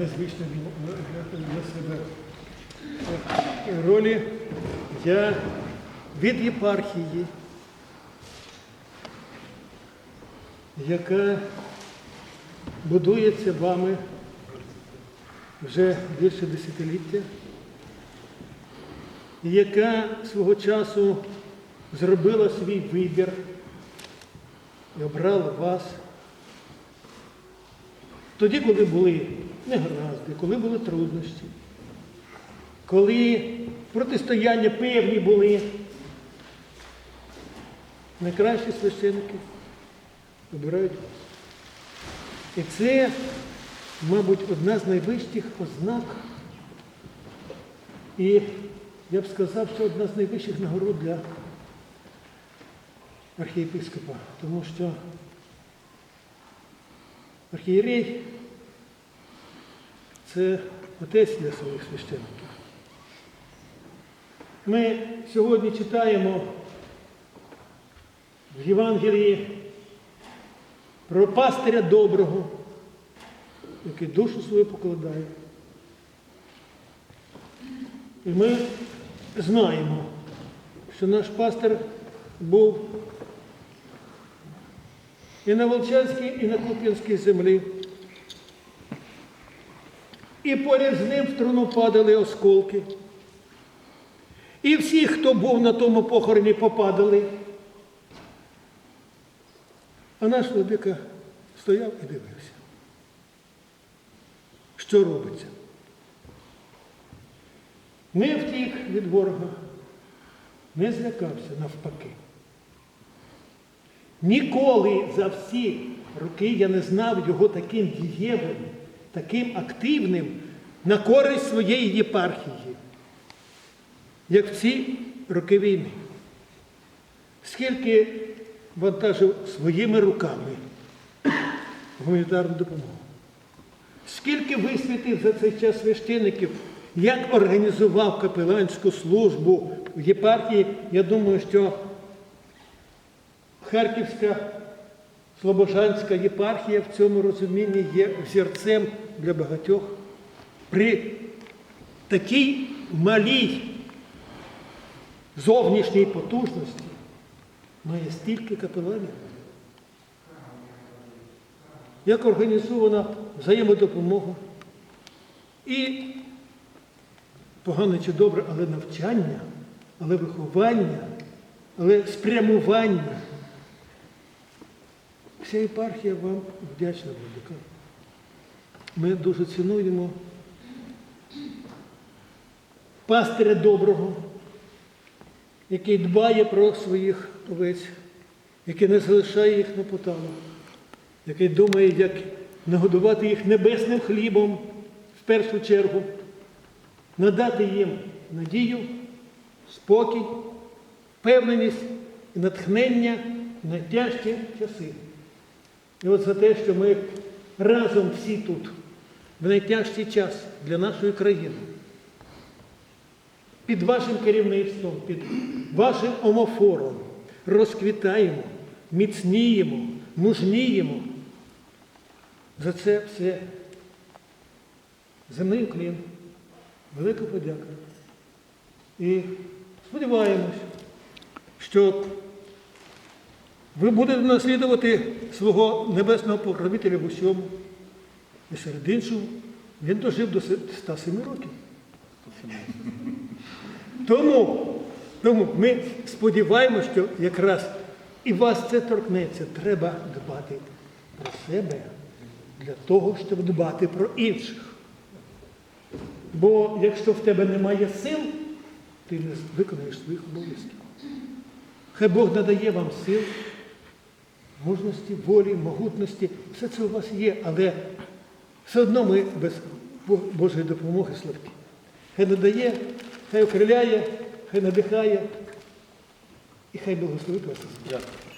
незвичну для, себе ролі. Я від єпархії, яка будується вами вже більше десятиліття, яка свого часу зробила свій вибір і обрала вас. Тоді, коли були негаразди, коли були труднощі, коли протистояння певні були, найкращі священники обирають вас. І це, мабуть, одна з найвищих ознак. І я б сказав, що одна з найвищих нагород для архієпископа, тому що архієрей це отець для своїх священників. Ми сьогодні читаємо в Євангелії про пастиря доброго, який душу свою покладає. І ми знаємо, що наш пастир був і на Волчанській, і на Куп'янській землі. І поряд з ним в труну падали осколки. І всі, хто був на тому похороні, попадали. А наш владика стояв і дивився. Що робиться? Не втік від ворога, не злякався навпаки. Ніколи за всі роки я не знав його таким дієвим, таким активним на користь своєї єпархії, як в ці роки війни. Скільки вантажив своїми руками гуманітарну допомогу. Скільки висвітив за цей час священиків, як організував капеланську службу в єпархії, я думаю, що Харківська Слобожанська єпархія в цьому розумінні є взірцем для багатьох. При такій малій зовнішній потужності має стільки капеланів. Як організована взаємодопомога. І погано чи добре, але навчання, але виховання, але спрямування. Вся єпархія вам вдячна, Владика. Ми дуже цінуємо пастиря доброго, який дбає про своїх овець, який не залишає їх на поталах, який думає, як нагодувати їх небесним хлібом в першу чергу, надати їм надію, спокій, впевненість і натхнення в найтяжчі часи. І от за те, що ми разом всі тут, в найтяжчий час для нашої країни, під вашим керівництвом, під вашим омофором розквітаємо, міцніємо, мужніємо. За це все земний уклін, велика подяка. І сподіваємось, що ви будете наслідувати свого небесного покровителя в усьому. І серед іншого, він дожив до 107 років. Тому, тому ми сподіваємося, що якраз і вас це торкнеться. Треба дбати про себе для того, щоб дбати про інших. Бо якщо в тебе немає сил, ти не виконаєш своїх обов'язків. Хай Бог надає вам сил, мужності, волі, могутності. Все це у вас є, але все одно ми без Божої допомоги слабкі. Хай надає, хай окриляє, хай надихає і хай благословить вас. Дякую.